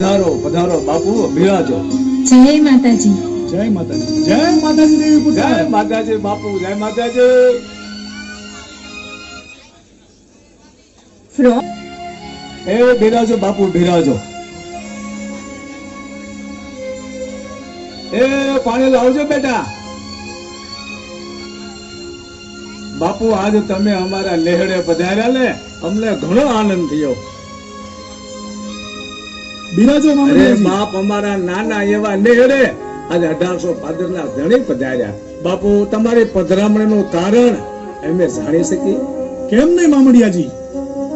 પધારો પધારો બાપુ બિરાજો. જય માતાજી. જય માતાજી. જય માતાજી દેવી પુત્ર જય માતાજી બાપુ જય માતાજી. ફ્રોમ એ બિરાજો બાપુ બિરાજો. એ પાણી લાવજો બેટા. બાપુ આજ તમે અમારા લેહડે પધાર્યા ને અમને ઘણો આનંદ થયો. બિરાજો અરે બાપ અમારા નાના એવા લેહડે આજે અઢારસો પાદરના ધણી પધાર્યા. બાપુ તમારી પધરામણીનું કારણ અમે જાણી શકીએ કેમ નહીં મામડિયાજી?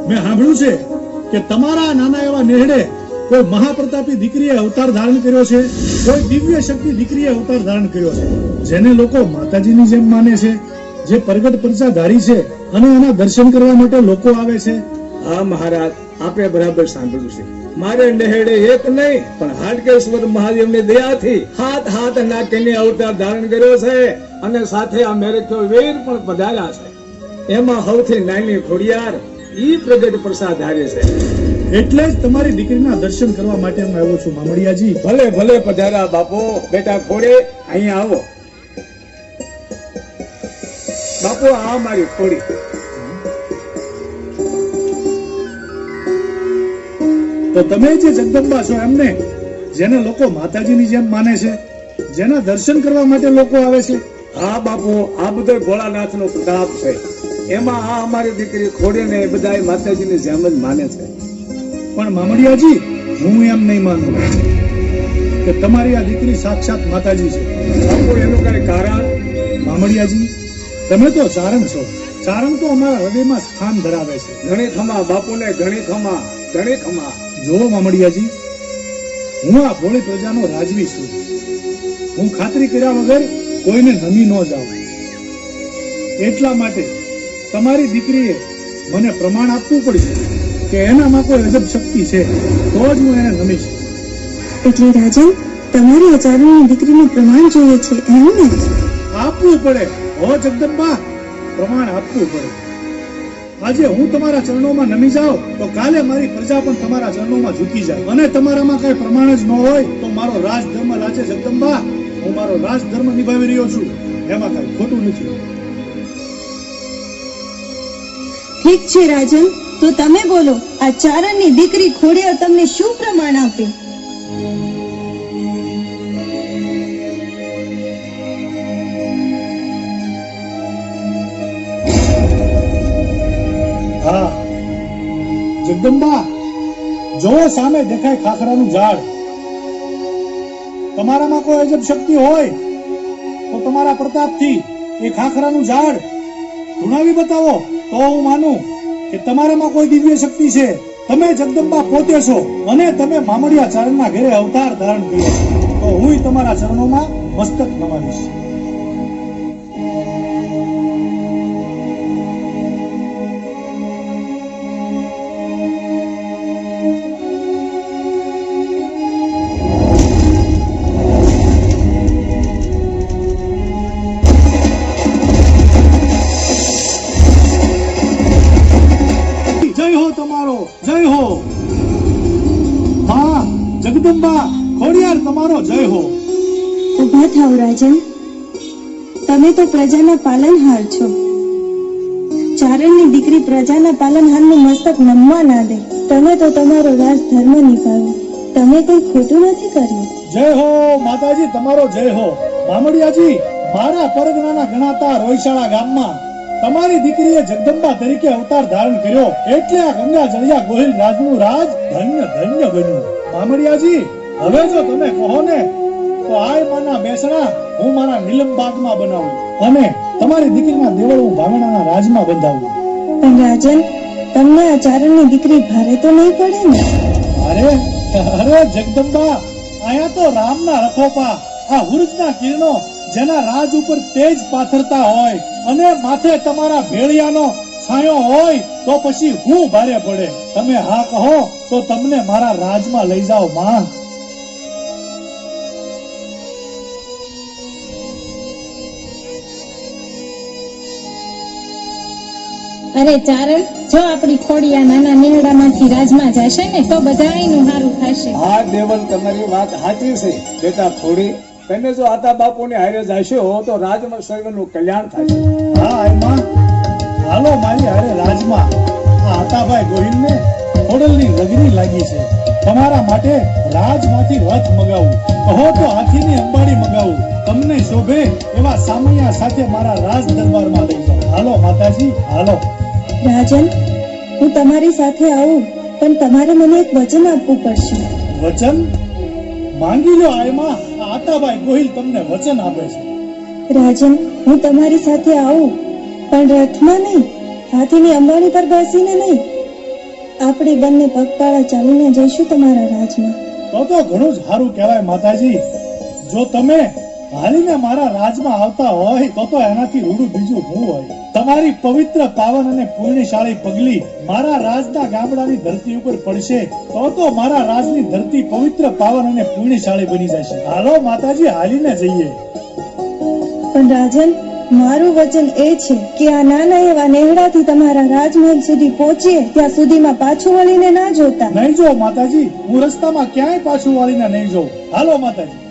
મેં સાંભળ્યું છે કે તમારા નાના એવા નેહડે કોઈ મહાપ્રતાપી દીકરીએ અવતાર ધારણ કર્યો છે કોઈ દિવ્ય શક્તિ દીકરીએ અવતાર ધારણ કર્યો છે. જેને લોકો માતાજીની જેમ માને છે જે પ્રગટ પરચાધારી છે અને એના દર્શન કરવા માટે લોકો આવે છે હા મહારાજ આપણે બરાબર સાંભળ્યું છે. મારે નહેડે એક નહીં પણ હાડકેશ્વર મહાદેવની દયાથી હાથ હાથ નાખીને અવતાર ધારણ કર્યો છે અને સાથે આ મેરેથો વીર પણ પધાર્યા છે. એમાં સૌથી નાની ખોડિયાર ઈ પ્રગટ પ્રસાદ ધારે છે. એટલે જ તમારી દીકરીના દર્શન કરવા માટે હું આવ્યો છું મામડિયાજી. ભલે ભલે પધાર્યા બાપો બેટા ખોડે અહીંયા આવો. બાપુ આ મારી ખોડી. તો તમે જે જગદંબા છો એમને, જેને લોકો માતાજીની જેમ માને છે, જેના દર્શન કરવા માટે લોકો આવે છે, હા બાપુ, આ બધો ભોળાનાથ નો પ્રતાપ છે. એમાં આ અમારી દીકરી ખોડીને ને બધા માતાજીની જેમ જ માને છે. પણ મામડિયાજી, હું એમ નહીં માનું કે તમારી આ દીકરી સાક્ષાત માતાજી છે. બાપુ, એનું કઈ કારણ? મામડિયાજી, તમે તો ચારણ છો. ચારણ તો અમારા હૃદયમાં સ્થાન ધરાવે છે. ઘણી ખમા બાપુને ઘણી ખમા ઘણી ખમા જુઓ મામડિયાજી હું આ ભોળી પ્રજાનો રાજવી છું. હું ખાતરી કર્યા વગર કોઈને નમી ન જાઉં. એટલા માટે તમારી દીકરીએ મને પ્રમાણ આપવું પડશે કે એનામાં કોઈ અજબ શક્તિ છે તો જ હું એને નમીશ. એટલે રાજન તમારી આચાર્યની દીકરીનું પ્રમાણ જોઈએ છે એમ ને? આપવું પડે હો જગદંબા પ્રમાણ આપવું પડે. આજે હું તમારા ચરણોમાં નમી જાઉં, તો કાલે મારી પ્રજા પણ તમારા ચરણોમાં ઝૂકી જાય. અને તમારામાં કઈ પ્રમાણ જ ન હોય, તો મારો રાજધર્મ લાજે જગદંબા. હું મારો રાજધર્મ નિભાવી રહ્યો છું. એમાં કઈ ખોટું નથી. ઠીક છે, રાજન. તો તમે બોલો, આ ચારણની દીકરી ખોડિયાર તમને શું પ્રમાણ આપે? જગદંબા જો સામે દેખાય ખાખરાનું ઝાડ. તમારામાં કોઈ અજબ શક્તિ હોય તો તમારા પ્રતાપથી એ ખાખરાનું ઝાડ. ધુણાવી બતાવો, તો હું માનું કે તમારામાં કોઈ દિવ્ય શક્તિ છે. તમે જગદંબા પોતે છો અને તમે મામડિયા ચરણના ઘરે અવતાર ધારણ કર્યો તો હું તમારા ચરણોમાં મસ્તક નમાવીશ. જય હો. હા જગદંબા ખોડિયાર તમારો જય હો. ઊભા થાવ રાજન તમે તો પ્રજાના પાલનહાર છો. ચારણની દીકરી પ્રજાના પાલનહારનું મસ્તક નમવા ના દે. તમે તો તમારો રાજ ધર્મ નિભાવો. તમે કઈ ખોટું નથી કર્યું? જય હો માતાજી તમારો જય હો. મામડિયાજી મારા પરગણાના ગણાતા રોઈશાળા ગામમાં તમારી દીકરીએ જગદંબા તરીકે અવતાર ધારણ કર્યો. એટલે આ ગંગા જળિયા ગોહિલ રાજનું રાજ ધન્ય ધન્ય બન્યું. મામડિયાજી હવે જો તમે કહો ને તો આય માના બેસણા હું મારા નીલમબાગમાં બનાવું. અને તમારી દીકરીના દેવળ હું ભાંગણાના રાજમાં બંધાવું. પણ રાજન તમને આ ચારણની દીકરી ભારે તો નહીં પડે ને? અરે અરે જગદંબા આયા તો રામના રખોપા આ હુરજના કિરણો જેના રાજ ઉપર તેજ પાથરતા હોય અને માથે તમારા ભેળિયાનો છાંયો હોય તો પછી હું ભારે પડે. તમે હા કહો તો તમને મારા રાજમાં લઈ જાઓ માં અરે ચારણ જો આપણી ખોડિયા નાના નેહડામાંથી રાજમાં જશે ને તો બધાયનું સારું થશે હા દેવલ તમારી વાત સાચી છે. બેટા થોડી તમે જો આતા બાપુની હારે જાશો તો રાજમાં સર્વનું કલ્યાણ થશે હા આયમાં. હાલો મારી હારે રાજમાં. આ આતાભાઈ ગોહિલને ખોડલની નગરી લાગી છે. તમારા માટે રાજમાંથી રથ મગાવું. કહો તો હાથીની અંબાડી મગાવું. તમને શોભે એવા સામૈયા સાથે મારા રાજ દરબારમાં લઈ જાઓ હાલો માતાજી હાલો. રાજન હું તમારી સાથે આવું પણ તમારે મને એક વચન આપવું પડશે. વચન? માંગી લો આયમાં. આ આતાભાઈ ગોહિલ તમને વચન આપે છે. રાજન હું તમારી સાથે આવું પણ રથમાં નહીં હાથીની અંબાણી પર બેસીને નહીં. આપણે બંને પગપાળા ચાલીને જઈશું તમારા રાજમાં. તો તો ઘણું જ સારું કહેવાય માતાજી. જો તમે હાલીને મારા રાજમાં આવતા હોય તો તો એનાથી રૂડું બીજું હું હોય. તમારી પવિત્ર પાવન અને પુણ્યશાળી પગલી મારા રાજના ગામડાની ધરતી ઉપર પડશે તો તો મારા રાજની ધરતી પવિત્ર પાવન અને પુણ્યશાળી બની જશે. હાલો માતાજી હાલીને જઈએ. પણ રાજન મારું વચન એ છે કે આ નાના એવા નેહડાથી તમારા રાજમહેલ સુધી પહોંચીએ ત્યાં સુધીમાં પાછું વળીને ના જોતા. નહીં જો માતાજી હું રસ્તામાં ક્યાંય પાછું વાળીને નહીં જોઉં. હાલો માતાજી.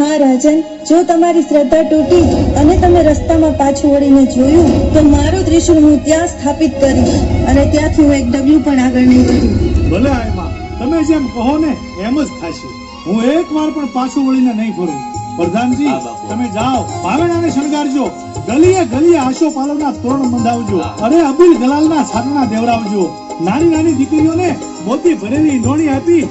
હા રાજન જો તમારી શ્રદ્ધા તૂટી અને તમે રસ્તામાં પાછું વળીને જોયું તો મારું ત્રિશુળ હું ત્યાં સ્થાપિત કરીશ. અને ત્યાંથી હું એક ડગલું પણ આગળ નહીં વધું. ભલે આયમાં તમે જેમ કહો ને એમ જ થશે. હું એક વાર પણ પાછું વળીને નહીં ફરું. પ્રધાનજી તમે જાઓ ભાવેણાને શણગારજો. ગલીએ ગલીએ આશો પાલવના તોરણ બંધાવજો અરે અબીલ ગલાલના સાધના દેવડાવજો. નાની નાની દીકરીઓને મોતી ભરેલી ઈંધોણી આપી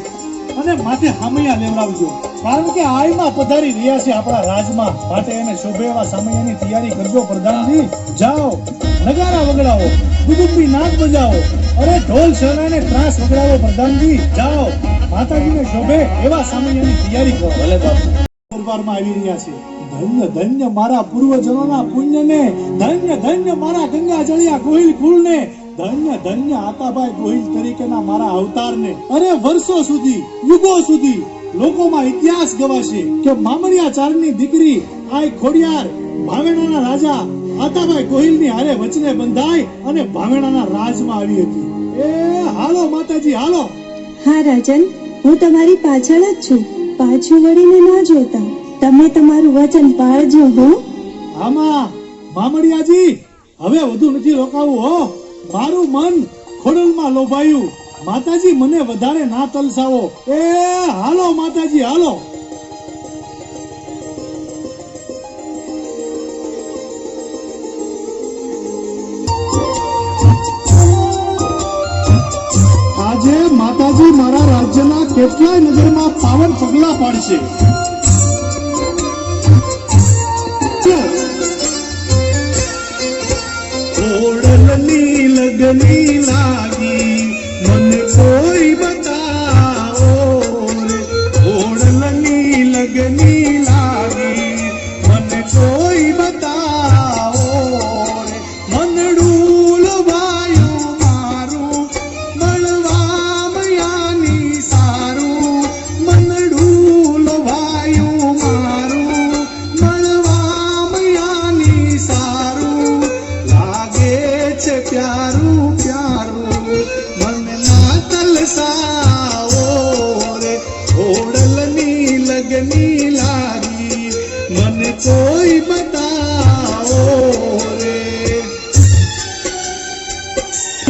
અને માથે હામૈયા લેવડાવજો. કારણ કે આયમાં પધારી રહ્યા છે આપણા રાજમાં માટે એને શોભે એવા સામૈયાની તૈયારી કરજો પ્રધાનજી. જાઓ. નગારા વગડાવો. કુદુંબી નાચ બજાવો. અરે ઢોલ શરણાને ત્રાસ વગડાવો પ્રધાનજી. જાઓ. માતાજીને શોભે એવા સામૈયાની તૈયારી કરો. ભલે દરબારમાં આવી રહ્યા છે. ધન્ય ધન્ય મારા પૂર્વજનોના પુણ્યને. ધન્ય ધન્ય મારા ગંગા જળિયા ગોહિલ કુળને. ધન્ય ધન્ય આતાભાઈ ગોહિલ તરીકેના મારા અવતારને. અરે વર્ષો સુધી યુગો સુધી લોકોમાં ઇતિહાસ ગવાશે કે મામડિયા ચારણની દીકરી આય ખોડિયાર ભાવેણાના રાજા આતાભાઈ ગોહિલની હારે વચને બંધાય અને ભાવેણાના રાજમાં આવી હતી. એ હાલો માતાજી હાલો. હા રાજન હું તમારી પાછળ જ છું. પાછું વળીને ના જોતા. તમે તમારું વચન પાળજો હો. આમાં મામડિયાજી હવે વધુ નથી રોકાવું હો. મારું મન ખોડલમાં લોભાયું. માતાજી, મને વધારે ના તલસાવો. એ, હાલો માતાજી, હાલો. આજે માતાજી મારા રાજ્યના કેટલાય નગરમાં પાવન પગલા પાડશે. ઓડલની લગની લાગી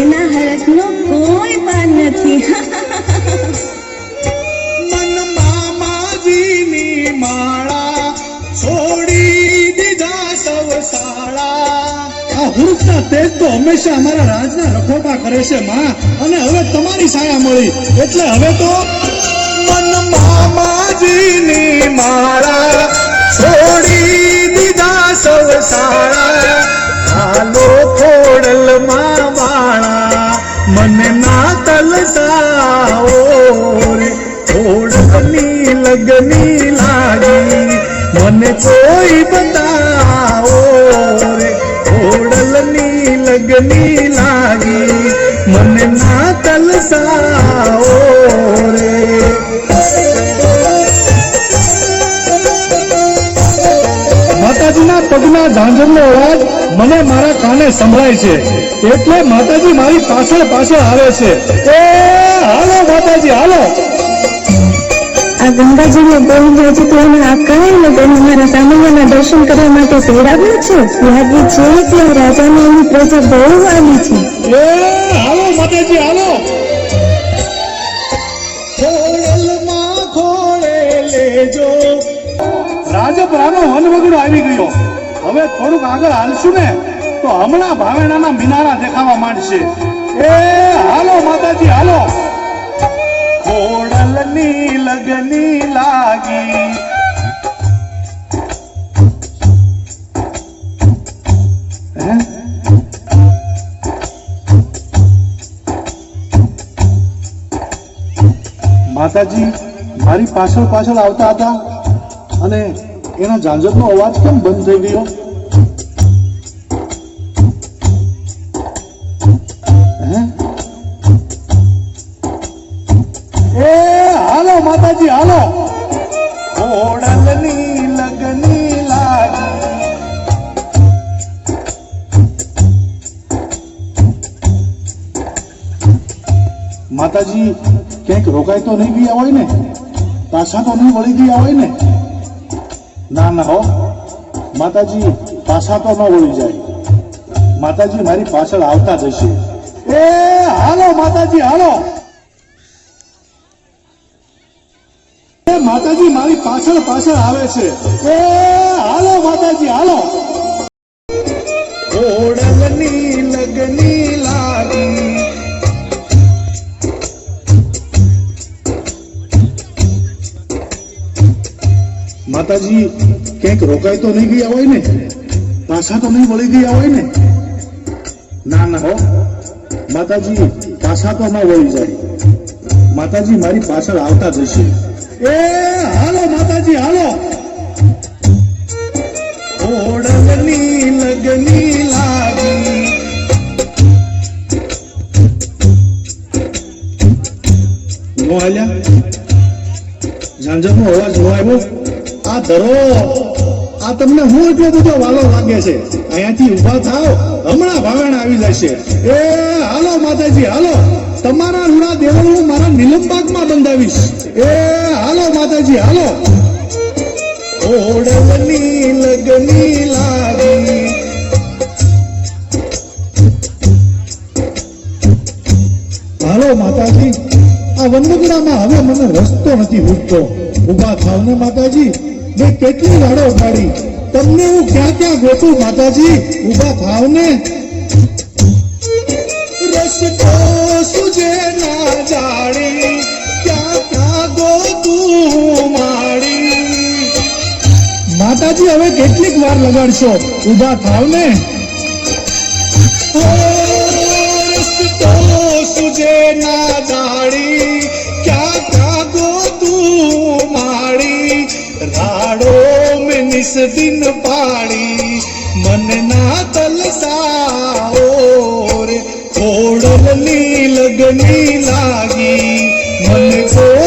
એના હરસનો કોઈ પાન નથી. મન મામાજીની માળા છોડી દીધા સૌ શાળા આ હુરુફના તેજ તો હંમેશા અમારા રાજના રખોટા કરે છે માં. અને હવે તમારી સાયા મળી. એટલે હવે તો મન મામાજીની માળા છોડી દીધા સૌ શાળા હાલો ખોડલમાં મને ના તલસાવો રે ખોડલની લગની લાગી મને કોઈ બતાવો રે ખોડલની લગની પગના ઝાંઝરનો અવાજ મને મારા કાને સંભળાય છે. એટલે માતાજી મારી પાછળ પાછળ આવે છે. એ હાલો માતાજી હાલો. આ ગંગાજીને ગોવિંદરાજે તો એને આ કહે ને તેને મારા સામાન્યના દર્શન કરવા માટે તેડાવ્યો છે. લાગે છે કે રાજાને એની પ્રજા બહુ વાલી છે. એ હાલો માતાજી હાલો. ખોડલમાં ખોળે લેજો. રાજપરાનો હનવગડો આવી ગયો. હવે થોડુંક આગળ હાલશું ને, તો હમણાં ભાવેણાના મિનારા દેખાવા માંડશે. એ, હાલો માતાજી, હાલો. ખોડલની લગની લાગી. માતાજી, મારી પાછળ પાછળ આવતા હતા અને એના ઝાંઝરનો અવાજ કેમ બંધ થઈ ગયો? એ, હાલો માતાજી, હાલો. ઓડલની લગની લાગી માતાજી, ક્યાંક રોકાઈ તો નહીં ગયા હોય ને? પાછા તો નહીં વળી ગયા હોય ને? ના ના, હો. માતાજી, પાછા તો ન વળી જાય. માતાજી, મારી પાછળ આવતા જશે. એ, હાલો, માતાજી હાલો. માતાજી, મારી પાછળ પાછળ આવે છે. એ, હાલો, માતાજી, હાલો. ઓડલની લગની માતાજી ક્યાંક રોકાઈ તો નહીં ગયા હોય ને પાછા તો નહીં વળી ગયા હોય ને ના ના હો માતાજી પાછા તો ન વળી જાય માતાજી મારી પાછળ આવતા જ હશે એ હાલો માતાજી હાલો ઓડલની લગની લાગી નો હાલ્યા ઝાંઝરનો અવાજ નો આવ્યો આ આ તમને હું એટલો બધો વાલો લાગે છે. અહીંયાથી ઊભા થાવ હમણાં ભાવેણા આવી જશે. એ, હાલો માતાજી, હાલો. તમારા રૂડા દેવળ હું મારા નિલમબાગમાં બંધાવીશ. એ, હાલો માતાજી, હાલો. ઓડવની લગની લાગી હાલો માતાજી, આ વનમુગડામાં હવે મને રસ્તો નથી ઉઠતો. ઊભા થાવ ને માતાજી. મેં કેટલી વાડો ઉપાડી તમને હું ક્યાં ક્યાં ગોતું, માતાજી? ઊભા થાવ ને માતાજી, હવે કેટલીક વાર લગાડશો? ઊભા થાવ ને રસ્તો સુજે ના જાણી. ક્યાં નિસ દિન પાળી મન ના તલસાઓ રે ખોડલની લગની લાગી મન કોઈ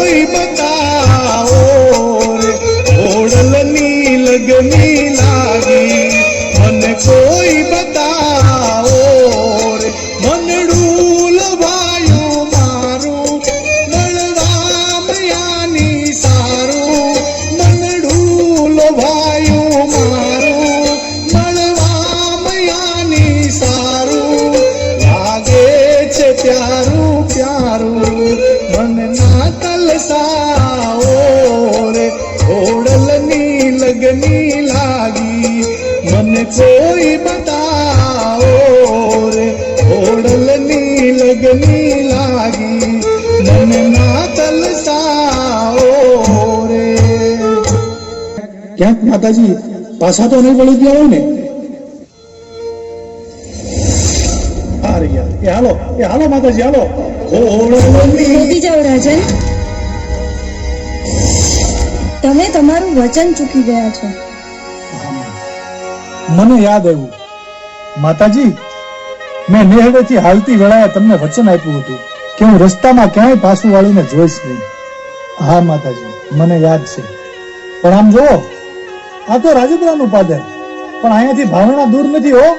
ઓડલની લાગી મને ના તલસાઓ રે. ક્યાંક માતાજી પાછા તો નહીં વળી ગયા ને? રહ્યા એ હાલો એ હાલો માતાજી હાલો. રાજન. તમે તમારું વચન ચૂકી ગયા છો. મને યાદ આવ્યું. માતાજી મેં નેહડેથી હાલતી વેળાએ તમને વચન આપ્યું હતું કે હું રસ્તામાં ક્યાંય પાછું વાળીને જોઈશ નહીં. હા, માતાજી, મને યાદ છે. પણ આમ જુઓ, આ તો રાજેન્દ્રનું પાદર. પણ અહીંયાથી ભાવણા દૂર નથી હો.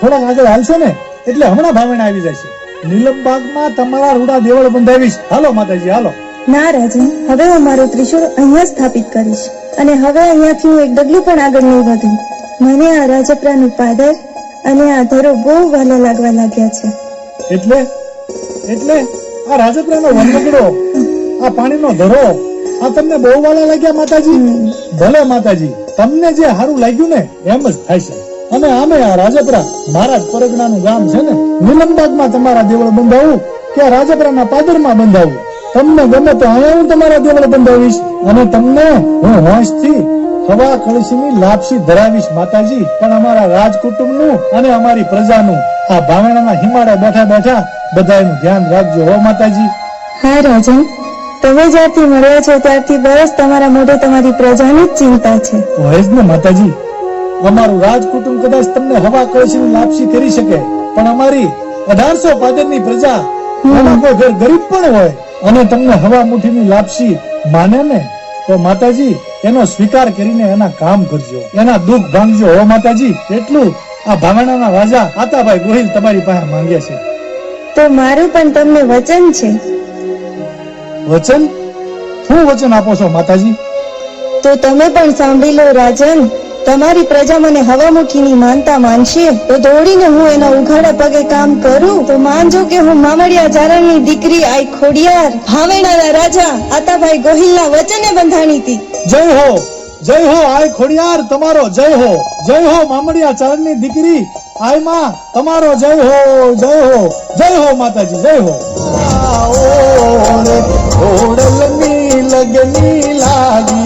થોડાક આગળ હાલશો ને, એટલે હમણાં ભાવણા આવી જશે. નીલમબાગમાં તમારા રૂડા દેવળ બંધાવીશ. હાલો, માતાજી, હાલો. ના રાજન હવે હું મારો ત્રિશુળ અહીંયા સ્થાપિત કરીશ. અને હવે અહીંયાથી હું એક ડગલું પણ આગળ નહીં વધું. મને આ રાજપરાનું પાદર અને આ ધરો બહુ વહાલા લાગવા લાગ્યા છે. એટલે? એટલે? આ રાજપરાનો વનવગડો આ પાણીનો ધરો આ તમને બહુ વાલા લાગ્યા માતાજી? ભલે માતાજી તમને જે સારું લાગ્યું ને એમ જ થાય છે. અને આમે આ રાજપરા મારા જ પરગણાનું ગામ છે ને નીલમબાગમાં તમારા દેવળ બંધાવું કે રાજપરાના પાદરમાં બંધાવું? તમને ગમે તો અહીંયા હું તમારા દેવળ બંધાવીશ. અને તમને હું હોંશથી હવા કળશીની લાપસી ધરાવીશ માતાજી પણ અમારા રાજકુટુંબનું અને અમારી પ્રજાનું આ ભાવેણાના હિમાડા બેઠા બેઠા બધાનું ધ્યાન રાખજો હો માતાજી. હા રાજન તમે જ્યારથી મળ્યા છો ત્યારથી બસ તમારા મોઢે તમારી પ્રજાની જ ચિંતા છે. હોય જ ને માતાજી. અમારું રાજકુટુંબ કદાચ તમને હવા કળશીની લાપસી કરી શકે પણ અમારી અઢારસો પાદરની પ્રજા કોઈ ઘર ગરીબ પણ હોય અને તમને હવા મુઠીની લાપસી માને ને? તો માતાજી એનો સ્વીકાર કરીને એના કામ કરજો. એના દુઃખ ભાંગજો. હો માતાજી એટલું આ ભાવણાના રાજા આતાભાઈ ગોહિલ તમારી પાસે માંગે છે. તો મારું પણ તમને વચન છે. વચન? શું વચન આપો છો માતાજી? તો તમે પણ સાંભળી લો રાજન. તમારી પ્રજા મને હવામુખીની માનતા માનશે? તો દોડીને હું એના ઉઘાડા પગે કામ કરું? તો માનજો કે હું મામડિયા જારણની દીકરી આઈ ખોડિયાર ભાવેણાના રાજા આતાભાઈ ગોહિલના વચને બંધાણી હતી. જય હો જય હો આય ખોડિયાર તમારો જય હો. જય હો મામડિયા ચરણની દીકરી. આયમાં તમારો જય હો જય હો. જય હો માતાજી જય હો. ઓડલની લગની લાગી.